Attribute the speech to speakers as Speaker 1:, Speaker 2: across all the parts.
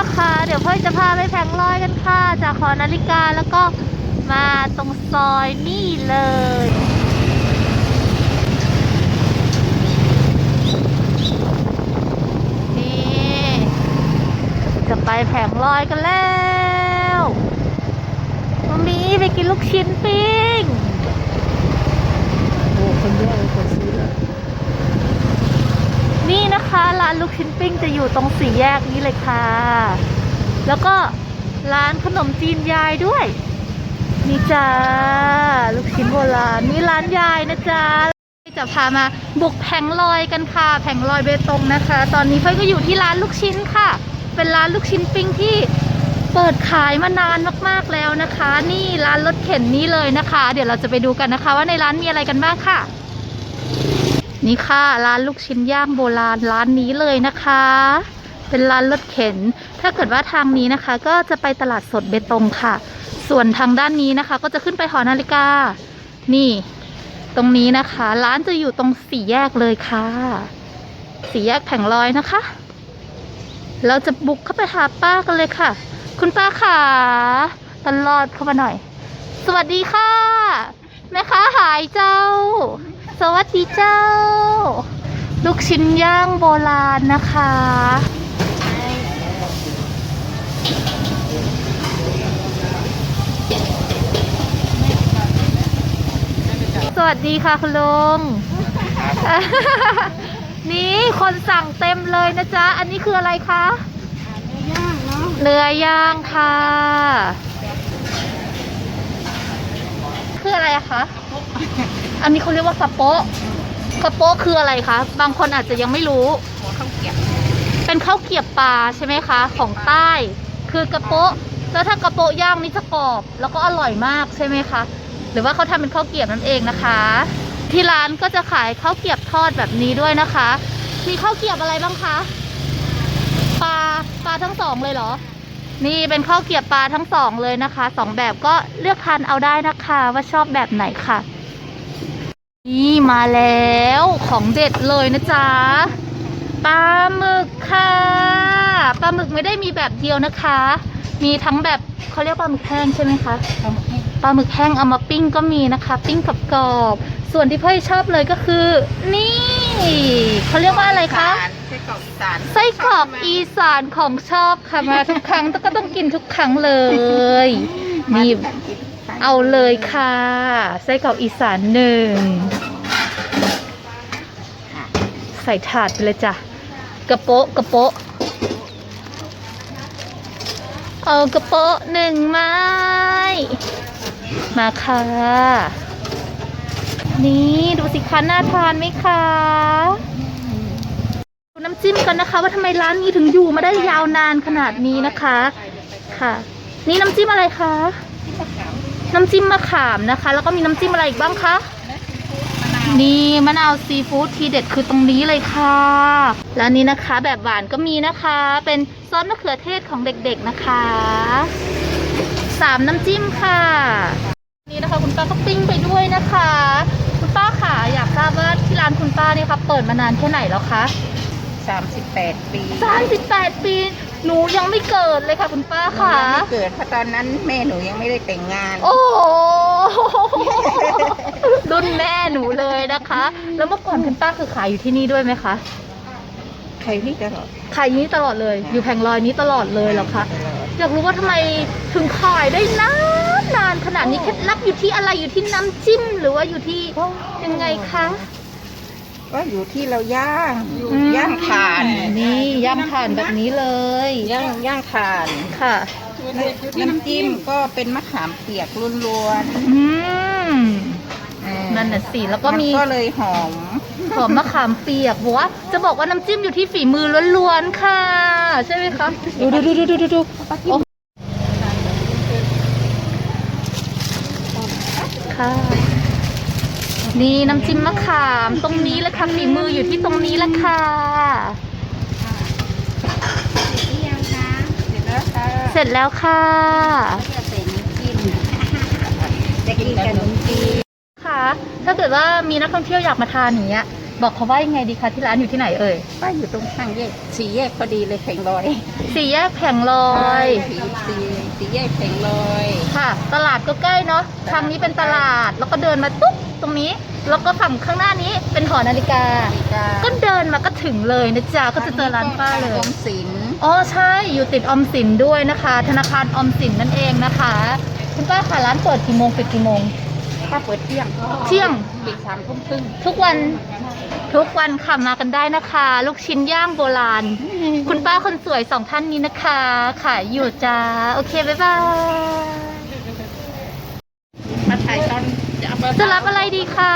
Speaker 1: นะคะ เดี๋ยวพ่อจะพาไปแผงลอยกันค่ะ จากหอนาฬิกาแล้วก็มาตรงซอยนี่เลยนี่จะไปแผงลอยกันแล้วมามีไปกินลูกชิ้นปิ้ง
Speaker 2: โอ้คนเยอะเลยคนซื้อเลย
Speaker 1: นี่นะคะร้านลูก ชิ้นปิ้งจะอยู่ตรงสี่แยกนี้เลยค่ะ แล้วก็ร้านขนมจีนยายด้วย นี่จ้า ลูกชิ้นโบราณนี่ร้านยายนะจ๊ะจะพามาบุกแผงลอยกันค่ะ แผงลอยเบตงนะคะ ตอนนี้เพื่อนก็อยู่ที่ร้านลูกชิ้นค่ะ เป็นร้านลูกชิ้นปิ้งที่เปิดขายมานานมากๆแล้วนะคะ นี่ร้านรถเข็นนี้เลยนะคะ เดี๋ยวเราจะไปดูกันนะคะ ว่าในร้านมีอะไรกันบ้างค่ะ นี่ค่ะร้านลูกชิ้นย่างโบราณร้านนี้เลยนะคะ เป็นร้านรถเข็น ถ้าเกิดว่าทางนี้นะคะ ก็จะไปตลาดสดเบตงค่ะ ส่วนทางด้านนี้นะคะ ก็จะขึ้นไปหอนาฬิกา นี่ ตรงนี้นะคะ ร้านจะอยู่ตรงสี่แยกเลยค่ะ สี่แยกแผงลอยนะคะ เราจะบุกเข้าไปหาป้ากันเลยค่ะ คุณป้าขาตลอดเข้ามาหน่อย สวัสดีค่ะแม่ค้าหายเจ้า สวัสดีเจ้า ลูกชิ้นย่างโบราณนะคะ สวัสดีค่ะคุณลุง นี่คนสั่งเต็มเลยนะจ๊ะ อันนี้คืออะไรคะ
Speaker 2: ย่างเนาะ
Speaker 1: เรือย่างค่ะ คืออะไรคะ อันนี้เขาเรียกว่ากระโปะกระโปะคืออะไรคะ บางคนอาจจะยังไม่รู้
Speaker 2: หัวข้าวเกรียบ
Speaker 1: เป็นข้าวเกรียบปลาใช่ไหมคะ ของใต้ คือกระโปะแล้วถ้ากระโปะย่างนี่จะกรอบ แล้วก็อร่อยมากใช่ไหมคะ หรือว่าเขาทำเป็นข้าวเกรียบนั่นเองนะคะ ที่ร้านก็จะขายข้าวเกรียบทอดแบบนี้ด้วยนะคะ มีข้าวเกรียบอะไรบ้างคะ ปลา ปลาทั้งสองเลยเหรอนี่เป็นข้าวเกรียบปลาทั้งสองเลยนะคะสองแบบก็เลือกทานเอาได้นะคะ ว่าชอบแบบไหนค่ะ นี่มาแล้วของเด็ดเลยนะจ๊ะปลาหมึกค่ะปลาหมึกไม่ได้มีแบบเดียวนะคะ มีทั้งแบบเขาเรียกปลาหมึกแห้งใช่ไหมคะปลาหมึกแห้งเอามาปิ้งก็มีนะคะ ปิ้งกับกรอบส่วนที่พ่อชอบเลยก็คือ นี่เขาเรียกว่าอะไรคะ
Speaker 2: ไส้กรอกอีสาน
Speaker 1: ไส้กรอกอีสานของชอบค่ะมาทุกครั้งก็ต้องกินทุกครั้งเลยนี่ เอาเลยค่ะไส้กรอกอีสานหนึ่งใส่ถาดไปเลยจ้ะกระโปะกระโปะเอากระโปะหนึ่งไม้มาค่ะ นี่ดูสิคะน่าทานไหมคะดูน้ำจิ้มกันนะคะ ว่าทำไมร้านนี้ถึงอยู่มาได้ยาวนานขนาดนี้นะคะ ค่ะ นี่น้ำจิ้มอะไรคะ น้ำจิ้มมะขามนะคะ แล้วก็มีน้ำจิ้มอะไรอีกบ้างคะนี่มะนาวซีฟู้ดทีเด็ดคือตรงนี้เลยค่ะ แล้วนี้นะคะแบบหวานก็มีนะคะ เป็นซอสมะเขือเทศของเด็กๆนะคะสามน้ำจิ้มค่ะ นี่นะคะคุณป้าก็ปิ้งไปด้วยนะคะ คุณป้าค่ะอยากทราบว่าที่ร้านคุณป้าเนี่ยค่ะเปิดมานานแค่ไหนแล้วคะ
Speaker 2: สามสิบแปดปี
Speaker 1: 38 ปี หนูยังไม่เกิดเลยค่ะคุณป้า
Speaker 2: หนู
Speaker 1: ค่ะ
Speaker 2: ยังไม่เกิดเพราะตอนนั้นแม่หนูยังไม่ได้แต่งงาน
Speaker 1: โอ้โหรุ่นแม่หนูเลยนะคะ แล้วเมื่อก่อนคุณป้าคือขายอยู่ที่นี่ด้วยไหมคะ
Speaker 2: ใครที่ตลอด
Speaker 1: ขายอยู่นี่ตลอดเลย อยู่แผงลอยนี้ตลอดเลยเหรอคะ
Speaker 2: ตลอด
Speaker 1: อยากรู้ว่าทำไมถึงขายได้นานนานขนาดนี้เคล็ดลับอยู่ที่อะไรอยู่ที่น้ำจิ้มหรือว่าอยู่ที่ยังไงคะ
Speaker 2: ก็อยู่ที่เราย่าง
Speaker 1: อืม
Speaker 2: ย่างถ่าน
Speaker 1: นี่ย่างถ่านแบบนี้เลย
Speaker 2: ย่างย่างถ่าน
Speaker 1: ค่ะ
Speaker 2: น้ำจิ้มก็เป็นมะขามเปียกล้วน
Speaker 1: อืม
Speaker 2: ๆอืม
Speaker 1: นั่นน่ะสิแล้วก็มี
Speaker 2: นก็เลยหอม
Speaker 1: หอมมะขามเปียกบอกว่าจะบอกว่าน้ำจิ้มอยู่ที่ฝีมือล้วนๆค่ะ ใช่ไหมคะดูดูดูดูดูดูดูโอ้ค่ะ นี่น้ำจิ้มมะขามตรงนี้เลยค่ะฝีมืออยู่ที่ตรงนี้แหละค่ะ
Speaker 2: เสร็จแล้วค่ะ
Speaker 1: เสร็จแล้วค่ะ
Speaker 2: จะใส่น้ำจิ้มจะกินกับขนมจีน
Speaker 1: ค่ะ ถ้าเกิดว่ามีนักท่องเที่ยวอยากมาทานอย่างเงี้ย บอกเขาว่ายังไงดีคะที่ร้านอยู่ที่ไหนเอ่ย
Speaker 2: ป้าอยู่ตรงข้างแยกสี่แยกพอดีเลยแข่งลอย
Speaker 1: สี่แยกแผงลอย
Speaker 2: สี่สี่สี่แยกแข่งลอย
Speaker 1: ค่ะ ตลาดก็ใกล้เนาะทางนี้เป็นตลาดแล้วก็เดินมาตุ๊บตรงนี้ แล้วก็ฝั่งข้างหน้านี้เป็นหอนาฬิกา ก็เดินมาก็ถึงเลยนะจ๊ะก็จะเจอร้านป้าเลย
Speaker 2: ออมสิน
Speaker 1: อ๋อใช่อยู่ติดออมสินด้วยนะคะ ธนาคารออมสินนั่นเองนะคะ คุณป้าค่ะร้านเปิดกี่โมงปิดกี่โมง
Speaker 2: ป้าเปิดเที่ยง
Speaker 1: เที่ยง
Speaker 2: ปิดสามทุ่มครึ่ง
Speaker 1: ทุกวัน ทุกวันค่ะมากันได้นะคะ ลูกชิ้นย่างโบราณ คุณป้าคนสวยสองท่านนี้นะคะ ขายอยู่จ้า โอเค บ๊ายบาย
Speaker 2: มาถ่ายตอนจะเอาไป
Speaker 1: จะรับอะไรดีคะ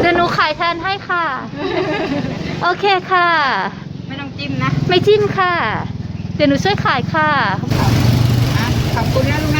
Speaker 1: เดี๋ยวหนูขายแทนให้ค่ะ โอเคค่ะ
Speaker 2: ไม่ต้องจิ้มนะ
Speaker 1: ไม่จิ้มค่ะ เดี๋ยวหนูช่วยขายค่ะ
Speaker 2: อะขอบคุณนะลูกนะ